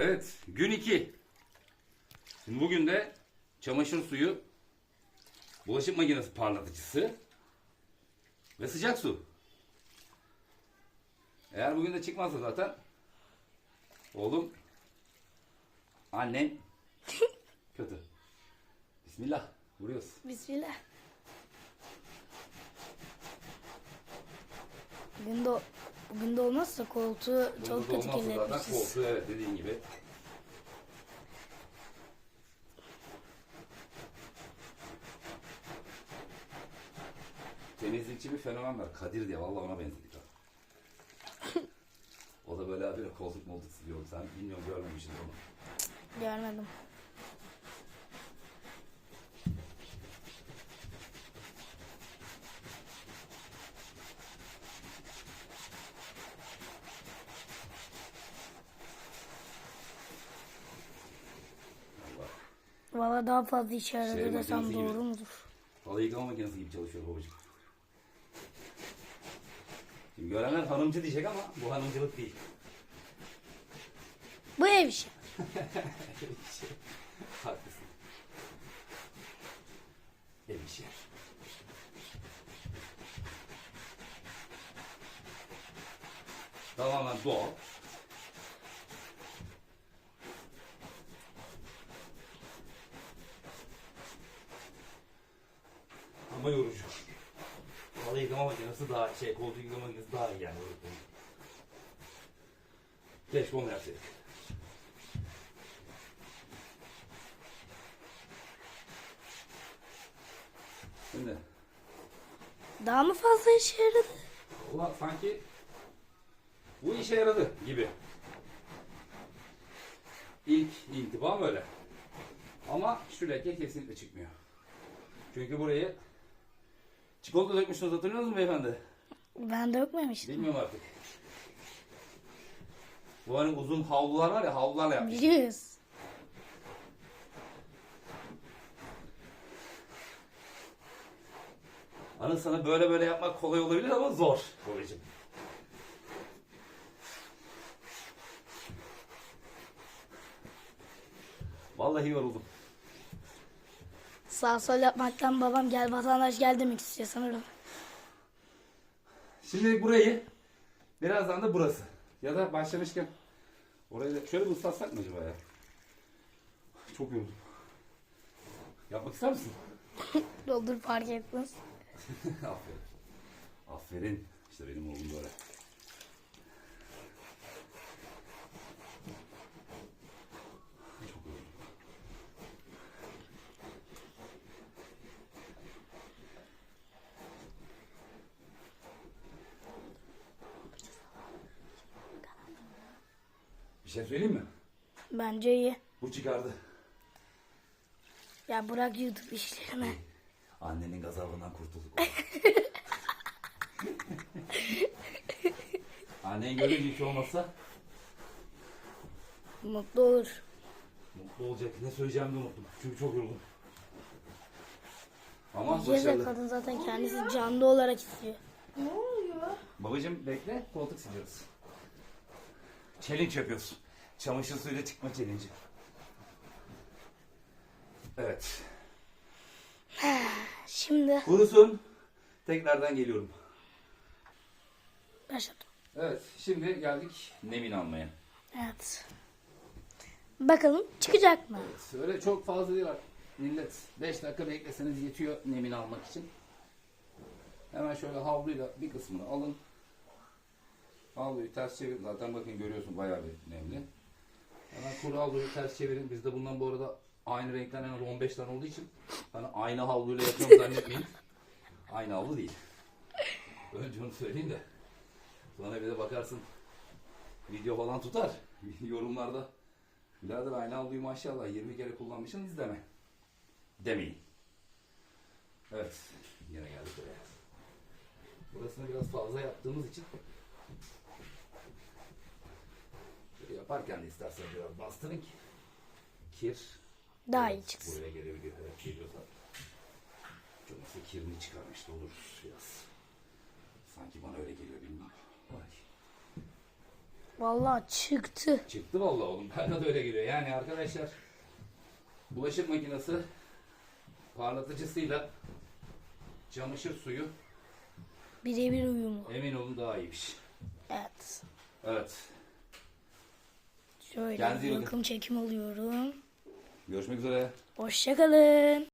Evet, gün 2. Şimdi bugün de çamaşır suyu, bulaşık makinesi parlatıcısı ve sıcak su. Eğer bugün de çıkmazsa zaten oğlum, annen kötü. Bismillah, vuruyoruz. Bismillah. Bugün de, bugün de olmazsa koltuğu çok Bugün de kötü olmazsa zaten kirletmişiz. koltuğu evet dediğin gibi. Temizlikçi bir fenomen var. Kadir diye. Vallahi ona benzedik ha. o da böyle habire koltuk moltuk siliyor. Sen bilmiyorum görmemişsin onu. Görmedim. Valla daha fazla işe yaradı Şey desem gibi. doğru mudur? Vallahi yıkama makinesi gibi çalışıyor babacığım. Şimdi görenler hanımcı diyecek ama bu hanımcılık değil. Bu ev işi. Haklısın. Ev işi. Tamamen doğal. Ama yorucu. Vallahi yıkama makinesi daha şey, koltuk yıkama makinesi daha iyi yani. Keşke onu yapsaydık. Şimdi Daha mı fazla işe yaradı? Valla sanki bu işe yaradı gibi. İlk intibam öyle. Ama şu leke kesinlikle çıkmıyor. Çünkü burayı çikolata dökmüşsünüz hatırlıyor musunuz beyefendi? Ben dökmemiştim. Bilmiyorum artık. Bu hani uzun havlular var ya havlularla yapmış. Biliyoruz. Anı sana böyle böyle yapmak kolay olabilir ama zor. Babacığım. Vallahi yoruldum. Sağ sol yapmaktan babam gel vatandaş gel demek istiyor sanırım. Şimdi burayı birazdan da burası. Ya da başlamışken orayı da şöyle bir ıslatsak mı acaba ya? Çok yoruldum. Yapmak ister misin? Doldur fark etmez. Aferin. Aferin. İşte benim oğlum böyle. Bir şey söyleyeyim mi? Bence iyi. Bu çıkardı. Ya bırak YouTube işlerini. Annenin gazabından kurtulduk. Annen görünce hiç olmazsa Mutlu olur. mutlu olacak. Ne söyleyeceğimi de unuttum. Çünkü çok yoruldum. Ama de başarılı. kadın zaten kendisi canlı olarak istiyor. Babacım bekle. Koltuk siliyoruz. Challenge yapıyoruz. Çamaşır suyuyla çıkma challenge. Evet. Şimdi Kurusun. Tekrardan geliyorum. başladım. Evet. Şimdi geldik Nemin almaya. Evet. Bakalım çıkacak mı? Öyle çok fazla değil artık. Millet 5 dakika bekleseniz yetiyor nemini almak için. Hemen şöyle havluyla bir kısmını alın. Havluyu ters çevirin. Zaten bakın görüyorsun bayağı bir nemli. Hemen kuru havluyu ters çevirin. Bizde bundan bu arada aynı renkten en az 15 tane olduğu için hani aynı havluyla yapıyorum zannetmeyin. aynı havlu değil. Önce onu söyleyeyim de. Sonra bir de bakarsın video falan tutar. Yorumlarda Birader aynı havluyu maşallah 20 kere kullanmışsınız deme. Demeyin. Evet. Yine geldik buraya. Burasını biraz fazla yaptığımız için yaparken de istersen biraz bastırın ki kir Daha iyi çıksın. buraya gelebiliyor. Evet geliyorsa çok nasıl kirini çıkarmış da oluruz biraz. Sanki bana öyle geliyor bilmiyorum. Ay. Vallahi çıktı. Çıktı vallahi oğlum. Bana da öyle geliyor. Yani arkadaşlar bulaşık makinesi parlatıcısıyla çamaşır suyu Birebir uyumlu. emin olun daha iyiymiş. Evet. Evet. Şöyle Kendinize iyi bakın. bakım çekim alıyorum. Görüşmek üzere. Hoşçakalın.